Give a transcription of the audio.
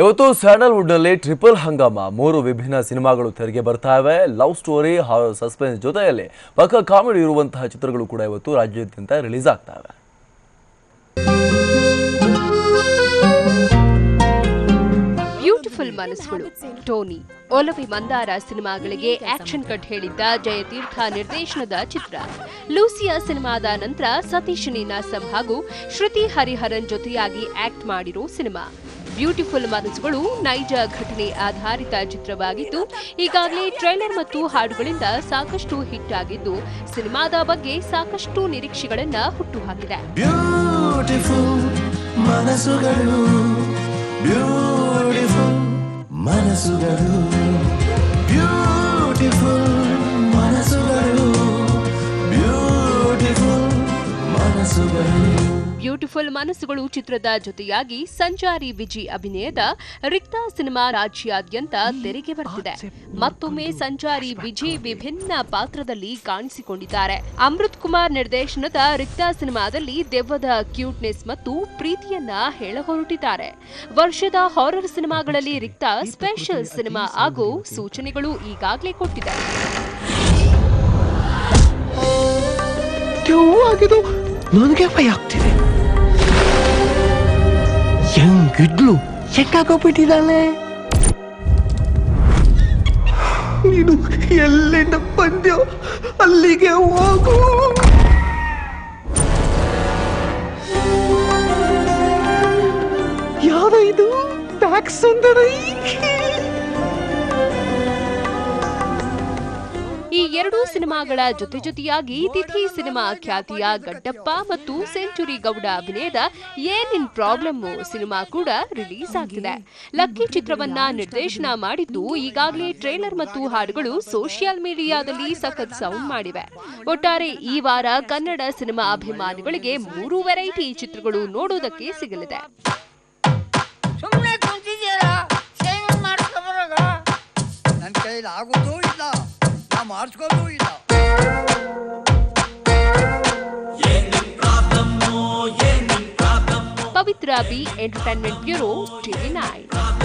ಇವತ್ತು ಸ್ಯಾಂಡಲ್ವುಡ್ನಲ್ಲಿ ಟ್ರಿಪಲ್ ಹಂಗಾಮ ಮೂರು ವಿಭಿನ್ನ ಸಿನಿಮಾಗಳು ತೆರೆಗೆ ಬರ್ತಾ ಇವೆ. ಲವ್ ಸ್ಟೋರಿ ಹಾಗೂ ಸಸ್ಪೆನ್ಸ್ ಜೊತೆಯಲ್ಲಿ ಪಕ್ಕ ಕಾಮಿಡಿ ಇರುವಂತಹ ಚಿತ್ರಗಳು ಕೂಡ ಇವತ್ತು ರಾಜ್ಯಾದ್ಯಂತ ರಿಲೀಸ್ ಆಗ್ತಾ ಇವೆ. ಬ್ಯೂಟಿಫುಲ್ ಮನಸ್ಸುಗಳು. ಟೋನಿ, ಒಲವಿ ಮಂದಾರ ಸಿನಿಮಾಗಳಿಗೆ ಆಕ್ಷನ್ ಕಟ್ ಹೇಳಿದ್ದ ಜಯತೀರ್ಥ ನಿರ್ದೇಶನದ ಚಿತ್ರ. ಲೂಸಿಯಾ ಸಿನಿಮಾದ ನಂತರ ಸತೀಶ್ ನೀನಾಸಂ ಹಾಗೂ ಶ್ರುತಿ ಹರಿಹರನ್ ಜೊತೆಯಾಗಿ ಆಕ್ಟ್ ಮಾಡಿರೋ ಸಿನಿಮಾ. ಬ್ಯೂಟಿಫುಲ್ ಮನಸ್ಸುಗಳು ನೈಜ ಘಟನೆ ಆಧಾರಿತ ಚಿತ್ರವಾಗಿದ್ದು, ಈಗಾಗಲೇ ಟ್ರೈಲರ್ ಮತ್ತು ಹಾಡುಗಳಿಂದ ಸಾಕಷ್ಟು ಹಿಟ್ ಆಗಿದ್ದು, ಸಿನಿಮಾದ ಬಗ್ಗೆ ಸಾಕಷ್ಟು ನಿರೀಕ್ಷೆಗಳನ್ನ ಹುಟ್ಟುಹಾಕಿದೆ. ಮನಸ್ಸುಗಳು ಬ್ಯೂಟಿಫುಲ್ ಮನಸ್ಸುಗಳು ಚಿತ್ರದ ಜೊತೆಯಾಗಿ ಸಂಚಾರಿ ವಿಜಿ ಅಭಿನಯದ ರಿಕ್ತ ಸಿನಿಮಾ ರಾಜ್ಯಾದ್ಯಂತ ತೆರೆಗೆ ಬರ್ತಿದೆ. ಮತ್ತೊಮ್ಮೆ ಸಂಚಾರಿ ವಿಜಿ ವಿಭಿನ್ನ ಪಾತ್ರದಲ್ಲಿ ಕಾಣಿಸಿಕೊಂಡಿದ್ದಾರೆ. ಅಮೃತ್ ಕುಮಾರ್ ನಿರ್ದೇಶನದ ರಿಕ್ತ ಸಿನಿಮಾದಲ್ಲಿ ದೆವ್ವದ ಕ್ಯೂಟ್ನೆಸ್ ಮತ್ತು ಪ್ರೀತಿಯನ್ನ ಹೇಳಹೊರಟಿದ್ದಾರೆ. ವರ್ಷದ ಹಾರರ್ ಸಿನಿಮಾಗಳಲ್ಲಿ ರಿಕ್ತ ಸ್ಪೆಷಲ್ ಸಿನಿಮಾ ಹಾಗೂ ಸೂಚನೆಗಳು ಈಗಾಗಲೇ ಕೊಟ್ಟಿದೆ. ನನಗೆ ಭಯ ಆಗ್ತಿದೆ. ಹೆಂಗಿದ್ಲು ಚೆಕ್ಕಾಗೋಗ್ಬಿಟ್ಟಿದ್ದಾಳೆ ನೀನು ಎಲ್ಲಿಂದ ಬಂದ್ಯೋ ಅಲ್ಲಿಗೆ ಹೋಗು ಯಾವ ಇದು ಟ್ಯಾಕ್ಸ್ ಸುಂದರಿ ಎರಡೂ ಸಿನಿಮಾಗಳ ಜೊತೆ ಜೊತೆಯಾಗಿ ತಿಥಿ ಸಿನಿಮಾ ಖ್ಯಾತಿಯ ಗಡ್ಡಪ್ಪ ಮತ್ತು ಸೆಂಚುರಿ ಗೌಡ ಅಭಿನಯದ ಏನಿನ್ ಪ್ರಾಬ್ಲಮ್ ಸಿನಿಮಾ ಕೂಡ ರಿಲೀಸ್ ಆಗಿದೆ. ಲಕ್ಕಿ ಚಿತ್ರವನ್ನ ನಿರ್ದೇಶನ ಮಾಡಿದ್ದು ಈಗಾಗಲೇ ಟ್ರೇಲರ್ ಮತ್ತು ಹಾಡುಗಳು ಸೋಷಿಯಲ್ ಮೀಡಿಯಾದಲ್ಲಿ ಸಖತ್ ಸೌಂಡ್ ಮಾಡಿವೆ. ಒಟ್ಟಾರೆ ಈ ವಾರ ಕನ್ನಡ ಸಿನಿಮಾ ಅಭಿಮಾನಿಗಳಿಗೆ ಮೂರು ವೆರೈಟಿ ಚಿತ್ರಗಳು ನೋಡೋದಕ್ಕೆ ಸಿಗಲಿದೆ. ಸುಮ್ಮನೆ march Govinda. Pavitra B Entertainment Bureau, TV9.